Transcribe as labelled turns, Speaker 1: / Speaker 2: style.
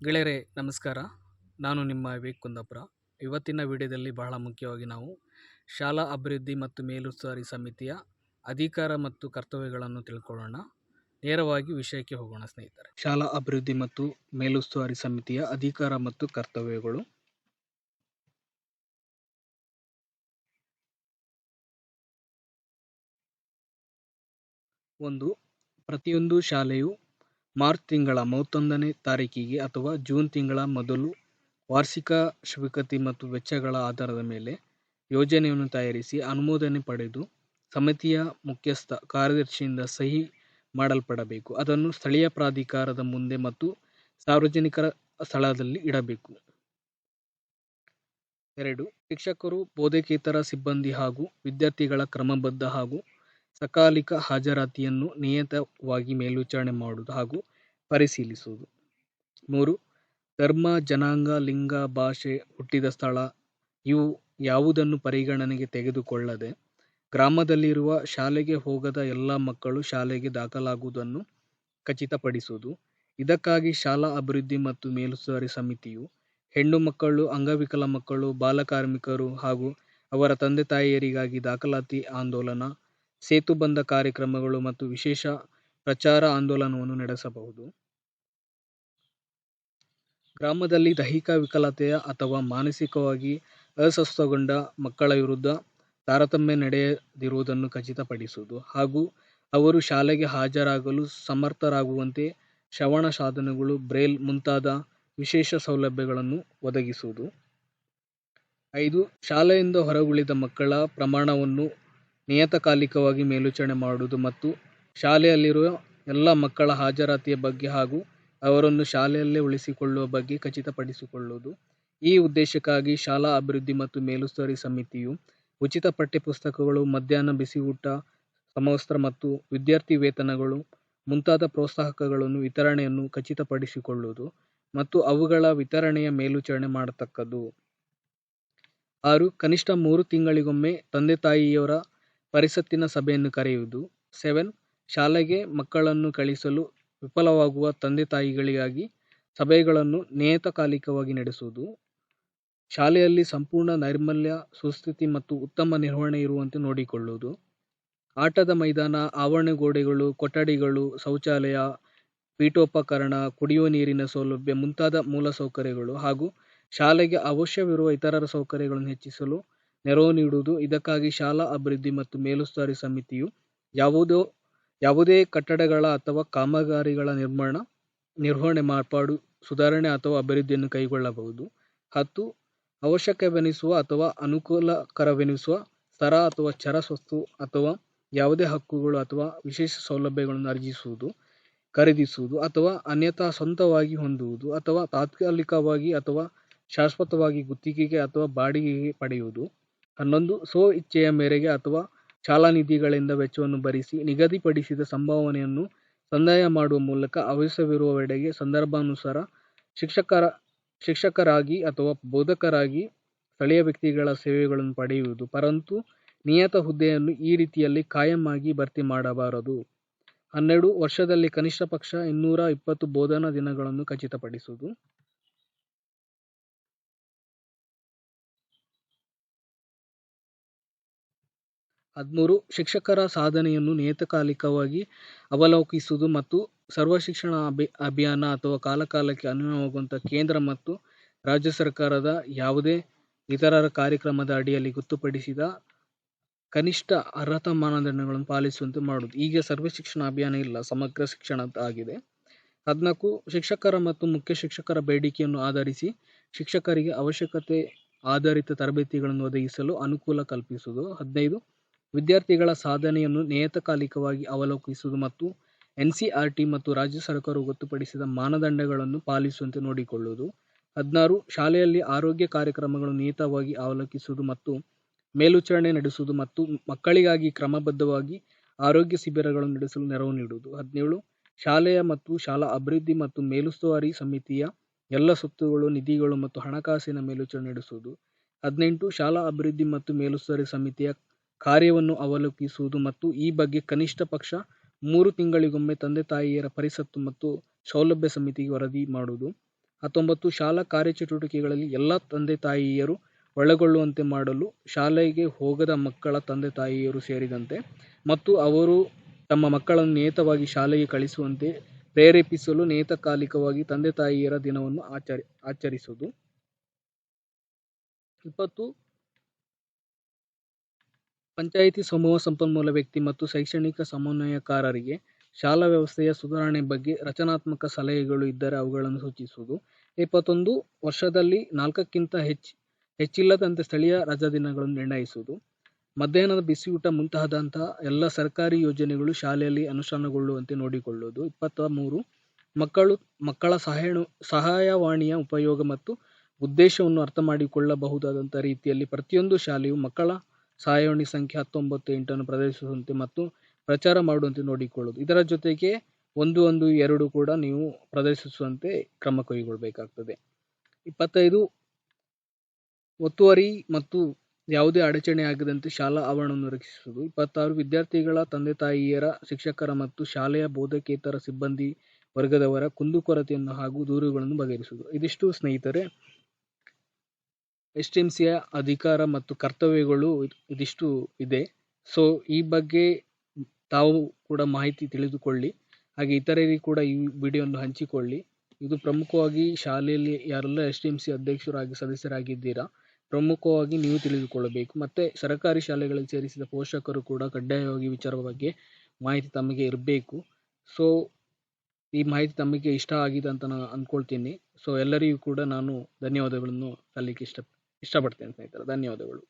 Speaker 1: ಗೆಳೆಯರೇ, ನಮಸ್ಕಾರ. ನಾನು ನಿಮ್ಮ ವಿವೇಕ್ ಕುಂದಾಪುರ. ಇವತ್ತಿನ ವಿಡಿಯೋದಲ್ಲಿ ಬಹಳ ಮುಖ್ಯವಾಗಿ ನಾವು ಶಾಲಾ ಅಭಿವೃದ್ಧಿ ಮತ್ತು ಮೇಲುಸ್ತುವಾರಿ ಸಮಿತಿಯ ಅಧಿಕಾರ ಮತ್ತು ಕರ್ತವ್ಯಗಳನ್ನು ತಿಳ್ಕೊಳ್ಳೋಣ. ನೇರವಾಗಿ ವಿಷಯಕ್ಕೆ ಹೋಗೋಣ ಸ್ನೇಹಿತರೆ. ಶಾಲಾ ಅಭಿವೃದ್ಧಿ ಮತ್ತು ಮೇಲುಸ್ತುವಾರಿ ಸಮಿತಿಯ ಅಧಿಕಾರ ಮತ್ತು ಕರ್ತವ್ಯಗಳು. ಒಂದು, ಪ್ರತಿಯೊಂದು ಶಾಲೆಯು ಮಾರ್ಚ್ ತಿಂಗಳ ಮೂವತ್ತೊಂದನೇ ತಾರೀಕಿಗೆ ಅಥವಾ ಜೂನ್ ತಿಂಗಳ ಮೊದಲು ವಾರ್ಷಿಕ ಸ್ವೀಕೃತಿ ಮತ್ತು ವೆಚ್ಚಗಳ ಆಧಾರದ ಮೇಲೆ ಯೋಜನೆಯನ್ನು ತಯಾರಿಸಿ ಅನುಮೋದನೆ ಪಡೆದು ಸಮಿತಿಯ ಮುಖ್ಯಸ್ಥ ಕಾರ್ಯದರ್ಶಿಯಿಂದ ಸಹಿ ಮಾಡಲ್ಪಡಬೇಕು. ಅದನ್ನು ಸ್ಥಳೀಯ ಪ್ರಾಧಿಕಾರದ ಮುಂದೆ ಮತ್ತು ಸಾರ್ವಜನಿಕರ ಸ್ಥಳದಲ್ಲಿ ಇಡಬೇಕು. ಎರಡು, ಶಿಕ್ಷಕರು, ಬೋಧಕೇತರ ಸಿಬ್ಬಂದಿ ಹಾಗೂ ವಿದ್ಯಾರ್ಥಿಗಳ ಕ್ರಮಬದ್ಧ ಹಾಗೂ ಸಕಾಲಿಕ ಹಾಜರಾತಿಯನ್ನು ನಿಯತವಾಗಿ ಮೇಲ್ವಿಚಾರಣೆ ಮಾಡುವುದು ಹಾಗೂ ಪರಿಶೀಲಿಸುವುದು. ಮೂರು, ಧರ್ಮ, ಜನಾಂಗ, ಲಿಂಗ, ಭಾಷೆ ಹುಟ್ಟಿದ ಸ್ಥಳ, ಇವು ಯಾವುದನ್ನು ಪರಿಗಣನೆಗೆ ತೆಗೆದುಕೊಳ್ಳದೆ ಗ್ರಾಮದಲ್ಲಿರುವ ಶಾಲೆಗೆ ಹೋಗದ ಎಲ್ಲ ಮಕ್ಕಳು ಶಾಲೆಗೆ ದಾಖಲಾಗುವುದನ್ನು ಖಚಿತಪಡಿಸುವುದು. ಇದಕ್ಕಾಗಿ ಶಾಲಾ ಅಭಿವೃದ್ಧಿ ಮತ್ತು ಮೇಲುಸ್ತುವಾರಿ ಸಮಿತಿಯು ಹೆಣ್ಣು ಮಕ್ಕಳು, ಅಂಗವಿಕಲ ಮಕ್ಕಳು, ಬಾಲಕಾರ್ಮಿಕರು ಹಾಗೂ ಅವರ ತಂದೆ ತಾಯಿಯರಿಗಾಗಿ ದಾಖಲಾತಿ ಆಂದೋಲನ ಸೇತುಬಂಧ ಕಾರ್ಯಕ್ರಮಗಳು ಮತ್ತು ವಿಶೇಷ ಪ್ರಚಾರ ಆಂದೋಲನವನ್ನು ನಡೆಸಬಹುದು. ಗ್ರಾಮದಲ್ಲಿ ದೈಹಿಕ ವಿಕಲತೆಯ ಅಥವಾ ಮಾನಸಿಕವಾಗಿ ಅಸ್ವಸ್ಥಗೊಂಡ ಮಕ್ಕಳ ವಿರುದ್ಧ ತಾರತಮ್ಯ ನಡೆಯದಿರುವುದನ್ನು ಖಚಿತಪಡಿಸುವುದು ಹಾಗೂ ಅವರು ಶಾಲೆಗೆ ಹಾಜರಾಗಲು ಸಮರ್ಥರಾಗುವಂತೆ ಶ್ರವಣ ಸಾಧನಗಳು, ಬ್ರೇಲ್ ಮುಂತಾದ ವಿಶೇಷ ಸೌಲಭ್ಯಗಳನ್ನು ಒದಗಿಸುವುದು. ಐದು, ಶಾಲೆಯಿಂದ ಹೊರಗುಳಿದ ಮಕ್ಕಳ ಪ್ರಮಾಣವನ್ನು ನಿಯತಕಾಲಿಕವಾಗಿ ಮೇಲ್ವಿಚಾರಣೆ ಮಾಡುವುದು ಮತ್ತು ಶಾಲೆಯಲ್ಲಿರುವ ಎಲ್ಲ ಮಕ್ಕಳ ಹಾಜರಾತಿಯ ಬಗ್ಗೆ ಹಾಗೂ ಅವರನ್ನು ಶಾಲೆಯಲ್ಲೇ ಉಳಿಸಿಕೊಳ್ಳುವ ಬಗ್ಗೆ ಖಚಿತಪಡಿಸಿಕೊಳ್ಳುವುದು. ಈ ಉದ್ದೇಶಕ್ಕಾಗಿ ಶಾಲಾ ಅಭಿವೃದ್ಧಿ ಮತ್ತು ಮೇಲುಸ್ತುವಾರಿ ಸಮಿತಿಯು ಉಚಿತ ಪಠ್ಯಪುಸ್ತಕಗಳು, ಮಧ್ಯಾಹ್ನ ಬಿಸಿಯೂಟ, ಸಮವಸ್ತ್ರ ಮತ್ತು ವಿದ್ಯಾರ್ಥಿ ವೇತನಗಳು, ಮುಂತಾದ ಪ್ರೋತ್ಸಾಹಕಗಳನ್ನು ವಿತರಣೆಯನ್ನು ಖಚಿತಪಡಿಸಿಕೊಳ್ಳುವುದು ಮತ್ತು ಅವುಗಳ ವಿತರಣೆಯ ಮೇಲ್ವಿಚಾರಣೆ ಮಾಡತಕ್ಕದ್ದು. ಆರು, ಕನಿಷ್ಠ ಮೂರು ತಿಂಗಳಿಗೊಮ್ಮೆ ತಂದೆ ತಾಯಿಯವರ ಪರಿಷತ್ತಿನ ಸಭೆಯನ್ನು ಕರೆಯುವುದು. ಸೆವೆನ್. ಶಾಲೆಗೆ ಮಕ್ಕಳನ್ನು ಕಳಿಸಲು ವಿಫಲವಾಗುವ ತಂದೆ ತಾಯಿಗಳಿಗಾಗಿ ಸಭೆಗಳನ್ನು ನಿಯತಕಾಲಿಕವಾಗಿ ನಡೆಸುವುದು. ಶಾಲೆಯಲ್ಲಿ ಸಂಪೂರ್ಣ ನೈರ್ಮಲ್ಯ, ಸುಸ್ಥಿತಿ ಮತ್ತು ಉತ್ತಮ ನಿರ್ವಹಣೆ ಇರುವಂತೆ ನೋಡಿಕೊಳ್ಳುವುದು. ಆಟದ ಮೈದಾನ ಆವರಣ ಗೋಡೆಗಳು ಕೊಠಡಿಗಳು, ಶೌಚಾಲಯ, ಪೀಠೋಪಕರಣ, ಕುಡಿಯುವ ನೀರಿನ ಸೌಲಭ್ಯ ಮುಂತಾದ ಮೂಲಸೌಕರ್ಯಗಳು ಹಾಗೂ ಶಾಲೆಗೆ ಅವಶ್ಯವಿರುವ ಇತರರ ಸೌಕರ್ಯಗಳನ್ನು ಹೆಚ್ಚಿಸಲು ನೆರವು ನೀಡುವುದು, ಇದಕ್ಕಾಗಿ ಶಾಲಾ ಅಭಿವೃದ್ಧಿ ಮತ್ತು ಮೇಲುಸ್ತುವಾರಿ ಸಮಿತಿಯು ಯಾವುದೋ, ಯಾವುದೇ ಕಟ್ಟಡಗಳ ಅಥವಾ ಕಾಮಗಾರಿಗಳ ನಿರ್ಮಾಣ, ನಿರ್ವಹಣೆ ಮಾರ್ಪಾಡು, ಸುಧಾರಣೆ ಅಥವಾ ಅಭಿವೃದ್ಧಿಯನ್ನು ಕೈಗೊಳ್ಳಬಹುದು. ಹತ್ತು, ಅವಶ್ಯಕವೆನಿಸುವ ಅಥವಾ ಅನುಕೂಲಕರವೆನಿಸುವ ಸ್ಥರ ಅಥವಾ ಚರ ಸ್ವತ್ತು ಅಥವಾ ಯಾವುದೇ ಹಕ್ಕುಗಳು ಅಥವಾ ವಿಶೇಷ ಸೌಲಭ್ಯಗಳನ್ನು ಅರ್ಜಿಸುವುದು, ಖರೀದಿಸುವುದು ಅಥವಾ ಅನ್ಯಥಾ ಸ್ವಂತವಾಗಿ ಹೊಂದುವುದು ಅಥವಾ ತಾತ್ಕಾಲಿಕವಾಗಿ ಅಥವಾ ಶಾಶ್ವತವಾಗಿ ಗುತ್ತಿಗೆಗೆ ಅಥವಾ ಬಾಡಿಗೆಗೆ ಪಡೆಯುವುದು. ಹನ್ನೊಂದು ಸ್ವ ಇಚ್ಛೆಯ ಮೇರೆಗೆ ಅಥವಾ ಚಾಲನಿಧಿಗಳಿಂದ ವೆಚ್ಚವನ್ನು ಭರಿಸಿ ನಿಗದಿಪಡಿಸಿದ ಸಂಭಾವನೆಯನ್ನು ಸಂದಾಯ ಮಾಡುವ ಮೂಲಕ ಅವಶ್ಯವಿರುವವೆಡೆಗೆ ಸಂದರ್ಭಾನುಸಾರ ಶಿಕ್ಷಕರ, ಶಿಕ್ಷಕರಾಗಿ ಅಥವಾ ಬೋಧಕರಾಗಿ ಸ್ಥಳೀಯ ವ್ಯಕ್ತಿಗಳ ಸೇವೆಗಳನ್ನು ಪಡೆಯುವುದು. ಪರಂತು ನಿಯತ ಹುದ್ದೆಯನ್ನು ಈ ರೀತಿಯಲ್ಲಿ ಕಾಯಂ ಆಗಿ ಭರ್ತಿ ಮಾಡಬಾರದು. ಹನ್ನೆರಡು ವರ್ಷದಲ್ಲಿ ಕನಿಷ್ಠ ಪಕ್ಷ ಇನ್ನೂರ ಇಪ್ಪತ್ತು ಬೋಧನಾ ದಿನಗಳನ್ನು ಖಚಿತಪಡಿಸುವುದು. ಹದಿಮೂರು ಶಿಕ್ಷಕರ ಸಾಧನೆಯನ್ನು ನಿಯತಕಾಲಿಕವಾಗಿ ಅವಲೋಕಿಸುವುದು ಮತ್ತು ಸರ್ವ ಶಿಕ್ಷಣ ಅಭಿ, ಅಭಿಯಾನ ಅಥವಾ ಕಾಲಕಾಲಕ್ಕೆ ಅನ್ವಯವಾಗುವಂಥ ಕೇಂದ್ರ ಮತ್ತು ರಾಜ್ಯ ಸರ್ಕಾರದ ಯಾವುದೇ ಇತರರ ಕಾರ್ಯಕ್ರಮದ ಅಡಿಯಲ್ಲಿ ಗೊತ್ತುಪಡಿಸಿದ ಕನಿಷ್ಠ ಅರ್ಹತಾ ಮಾನದಂಡಗಳನ್ನು ಪಾಲಿಸುವಂತೆ ಮಾಡುವುದು. ಈಗ ಸರ್ವ ಶಿಕ್ಷಣ ಅಭಿಯಾನ ಇಲ್ಲ, ಸಮಗ್ರ ಶಿಕ್ಷಣ ಆಗಿದೆ. ಹದಿನಾಲ್ಕು, ಶಿಕ್ಷಕರ ಮತ್ತು ಮುಖ್ಯ ಶಿಕ್ಷಕರ ಬೇಡಿಕೆಯನ್ನು ಆಧರಿಸಿ ಶಿಕ್ಷಕರಿಗೆ ಅವಶ್ಯಕತೆ ಆಧಾರಿತ ತರಬೇತಿಗಳನ್ನು ಒದಗಿಸಲು ಅನುಕೂಲ ಕಲ್ಪಿಸುವುದು. ಹದಿನೈದು ವಿದ್ಯಾರ್ಥಿಗಳ ಸಾಧನೆಯನ್ನು ನಿಯತಕಾಲಿಕವಾಗಿ ಅವಲೋಕಿಸುವುದು ಮತ್ತು ಎನ್ ಸಿ ಆರ್ ಟಿ ಮತ್ತು ರಾಜ್ಯ ಸರ್ಕಾರವು ಗೊತ್ತುಪಡಿಸಿದ ಮಾನದಂಡಗಳನ್ನು ಪಾಲಿಸುವಂತೆ ನೋಡಿಕೊಳ್ಳುವುದು. ಹದಿನಾರು, ಶಾಲೆಯಲ್ಲಿ ಆರೋಗ್ಯ ಕಾರ್ಯಕ್ರಮಗಳನ್ನು ನಿಯತವಾಗಿ ಅವಲೋಕಿಸುವುದು ಮತ್ತು ಮೇಲ್ವಿಚಾರಣೆ ನಡೆಸುವುದು ಮತ್ತು ಮಕ್ಕಳಿಗಾಗಿ ಕ್ರಮಬದ್ಧವಾಗಿ ಆರೋಗ್ಯ ಶಿಬಿರಗಳನ್ನು ನಡೆಸಲು ನೆರವು ನೀಡುವುದು. ಹದಿನೇಳು, ಶಾಲೆಯ ಮತ್ತು ಶಾಲಾ ಅಭಿವೃದ್ಧಿ ಮತ್ತು ಮೇಲುಸ್ತುವಾರಿ ಸಮಿತಿಯ ಎಲ್ಲ ಸ್ವತ್ತುಗಳು, ನಿಧಿಗಳು ಮತ್ತು ಹಣಕಾಸಿನ ಮೇಲ್ವಿಚಾರಣೆ ನಡೆಸುವುದು. ಹದಿನೆಂಟು, ಶಾಲಾ ಅಭಿವೃದ್ಧಿ ಮತ್ತು ಮೇಲುಸ್ತುವಾರಿ ಸಮಿತಿಯ ಕಾರ್ಯವನ್ನು ಅವಲೋಕಿಸುವುದು ಮತ್ತು ಈ ಬಗ್ಗೆ ಕನಿಷ್ಠ ಪಕ್ಷ ಮೂರು ತಿಂಗಳಿಗೊಮ್ಮೆ ತಂದೆ ತಾಯಿಯರ ಪರಿಷತ್ತು ಮತ್ತು ಸೌಲಭ್ಯ ಸಮಿತಿಗೆ ವರದಿ ಮಾಡುವುದು. ಹತ್ತೊಂಬತ್ತು, ಶಾಲಾ ಕಾರ್ಯಚಟುವಟಿಕೆಗಳಲ್ಲಿ ಎಲ್ಲ ತಂದೆ ತಾಯಿಯರು ಒಳಗೊಳ್ಳುವಂತೆ ಮಾಡಲು ಶಾಲೆಗೆ ಹೋಗದ ಮಕ್ಕಳ ತಂದೆ ತಾಯಿಯರು ಸೇರಿದಂತೆ ಮತ್ತು ಅವರು ತಮ್ಮ ಮಕ್ಕಳನ್ನು ನಿಯತವಾಗಿ ಶಾಲೆಗೆ ಕಳಿಸುವಂತೆ ಪ್ರೇರೇಪಿಸಲು ನಿಯತಕಾಲಿಕವಾಗಿ ತಂದೆ ತಾಯಿಯರ ದಿನವನ್ನು ಆಚರಿ, ಆಚರಿಸುವುದು. ಇಪ್ಪತ್ತು ಪಂಚಾಯಿತಿ ಸಮೂಹ ಸಂಪನ್ಮೂಲ ವ್ಯಕ್ತಿ ಮತ್ತು ಶೈಕ್ಷಣಿಕ ಸಮನ್ವಯಕಾರರಿಗೆ ಶಾಲಾ ವ್ಯವಸ್ಥೆಯ ಸುಧಾರಣೆ ಬಗ್ಗೆ ರಚನಾತ್ಮಕ ಸಲಹೆಗಳು ಇದ್ದರೆ ಅವುಗಳನ್ನು ಸೂಚಿಸುವುದು. ಇಪ್ಪತ್ತೊಂದು, ವರ್ಷದಲ್ಲಿ ನಾಲ್ಕಕ್ಕಿಂತ ಹೆಚ್ಚು, ಹೆಚ್ಚಿಲ್ಲದಂತೆ ಸ್ಥಳೀಯ ರಜಾದಿನಗಳನ್ನು ನಿರ್ಣಯಿಸುವುದು. ಮಧ್ಯಾಹ್ನದ ಬಿಸಿಯೂಟ ಮುಂತಾದಂತಹ ಎಲ್ಲ ಸರ್ಕಾರಿ ಯೋಜನೆಗಳು ಶಾಲೆಯಲ್ಲಿ ಅನುಷ್ಠಾನಗೊಳ್ಳುವಂತೆ ನೋಡಿಕೊಳ್ಳುವುದು. ಇಪ್ಪತ್ತ ಮೂರು ಮಕ್ಕಳು, ಮಕ್ಕಳ ಸಹಾಯ ಸಹಾಯವಾಣಿಯ ಉಪಯೋಗ ಮತ್ತು ಉದ್ದೇಶವನ್ನು ಅರ್ಥ ಮಾಡಿಕೊಳ್ಳಬಹುದಾದಂಥ ರೀತಿಯಲ್ಲಿ ಪ್ರತಿಯೊಂದು ಶಾಲೆಯು ಮಕ್ಕಳ ಸಹಾಯವಾಣಿ ಸಂಖ್ಯೆ ಹತ್ತೊಂಬತ್ತು ಎಂಟನ್ನು ಪ್ರದರ್ಶಿಸುವಂತೆ ಮತ್ತು ಪ್ರಚಾರ ಮಾಡುವಂತೆ ನೋಡಿಕೊಳ್ಳೋದು. ಇದರ ಜೊತೆಗೆ ಒಂದು ಒಂದು ಎರಡು ಕೂಡ ನೀವು ಪ್ರದರ್ಶಿಸುವಂತೆ ಕ್ರಮ ಕೈಗೊಳ್ಳಬೇಕಾಗ್ತದೆ. ಇಪ್ಪತ್ತೈದು, ಒತ್ತುವರಿ ಮತ್ತು ಯಾವುದೇ ಅಡಚಣೆ ಆಗದಂತೆ ಶಾಲಾ ಆವರಣವನ್ನು ರಕ್ಷಿಸುವುದು. ಇಪ್ಪತ್ತಾರು, ವಿದ್ಯಾರ್ಥಿಗಳ ತಂದೆ ತಾಯಿಯರ, ಶಿಕ್ಷಕರ ಮತ್ತು ಶಾಲೆಯ ಬೋಧಕೇತರ ಸಿಬ್ಬಂದಿ ವರ್ಗದವರ ಕುಂದುಕೊರತೆಯನ್ನು ಹಾಗೂ ದೂರುಗಳನ್ನು ಬಗೆಹರಿಸುವುದು. ಇದಿಷ್ಟು ಸ್ನೇಹಿತರೆ ಎಸ್ ಟಿ ಎಂ ಸಿಯ ಅಧಿಕಾರ ಮತ್ತು ಕರ್ತವ್ಯಗಳು ಇದಿಷ್ಟು ಇದೆ. ಸೊ, ಈ ಬಗ್ಗೆ ತಾವು ಕೂಡ ಮಾಹಿತಿ ತಿಳಿದುಕೊಳ್ಳಿ. ಹಾಗೆ ಇತರರಿಗೂ ಕೂಡ ಈ ವಿಡಿಯೋವನ್ನು ಹಂಚಿಕೊಳ್ಳಿ. ಇದು ಪ್ರಮುಖವಾಗಿ ಶಾಲೆಯಲ್ಲಿ ಯಾರೆಲ್ಲ ಎಸ್ ಡಿ ಎಂ ಸಿ ಅಧ್ಯಕ್ಷರಾಗಿ, ಸದಸ್ಯರಾಗಿದ್ದೀರಾ, ಪ್ರಮುಖವಾಗಿ ನೀವು ತಿಳಿದುಕೊಳ್ಳಬೇಕು. ಮತ್ತು ಸರ್ಕಾರಿ ಶಾಲೆಗಳಲ್ಲಿ ಸೇರಿಸಿದ ಪೋಷಕರು ಕೂಡ ಕಡ್ಡಾಯವಾಗಿ ವಿಚಾರದ ಬಗ್ಗೆ ಮಾಹಿತಿ ತಮಗೆ ಇರಬೇಕು. ಸೊ, ಈ ಮಾಹಿತಿ ತಮಗೆ ಇಷ್ಟ ಆಗಿದೆ ಅಂತ ನಾನು ಅಂದ್ಕೊಳ್ತೀನಿ. ಸೊ, ಎಲ್ಲರಿಗೂ ಕೂಡ ನಾನು ಧನ್ಯವಾದಗಳನ್ನು ಸಲ್ಲಿಕ್ಕೆ ಇಷ್ಟ ಇಷ್ಟಪಡ್ತೇನೆ ಸ್ನೇಹಿತರೆ. ಧನ್ಯವಾದಗಳು.